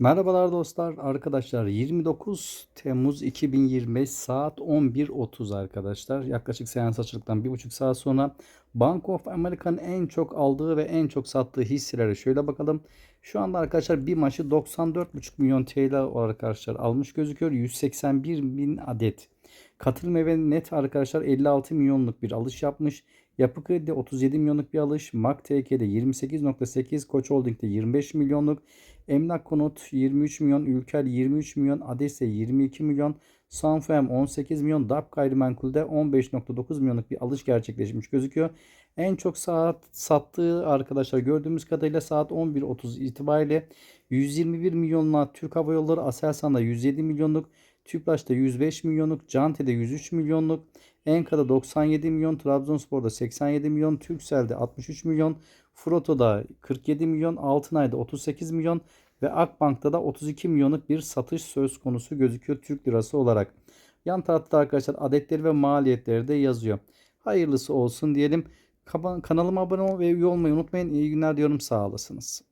Merhabalar dostlar, arkadaşlar 29 Temmuz 2025 saat 11.30 arkadaşlar. Yaklaşık seans açıldıktan bir buçuk saat sonra Bank of America'nın en çok aldığı ve en çok sattığı hisselere şöyle bakalım. Şu anda arkadaşlar bir maçı 94,5 milyon TL olarak arkadaşlar almış gözüküyor. 181 bin adet. Katılım ve net arkadaşlar 56 milyonluk bir alış yapmış. Yapı Kredi'de 37 milyonluk bir alış. MAK TK'de 28.8, Koç Holding'de 25 milyonluk. Emlak Konut 23 milyon, Ülker 23 milyon, Adese 22 milyon, Sanfem 18 milyon, DAP Gayrimenkul'de 15.9 milyonluk bir alış gerçekleşmiş gözüküyor. En çok saat sattığı arkadaşlar gördüğümüz kadarıyla saat 11.30 itibariyle 121 milyonla Türk Hava Yolları Aselsan'da 107 milyonluk, Tüpraş'ta 105 milyonluk, Cante'de 103 milyonluk, Enka'da 97 milyon, Trabzonspor'da 87 milyon, Turkcell'de 63 milyon, Froto'da 47 milyon, Altınay'da 38 milyon ve Akbank'ta da 32 milyonluk bir satış söz konusu gözüküyor Türk lirası olarak. Yan tarafta arkadaşlar adetleri ve maliyetleri de yazıyor. Hayırlısı olsun diyelim. Kanalıma abone ol ve üye olmayı unutmayın. İyi günler diyorum sağ olasınız.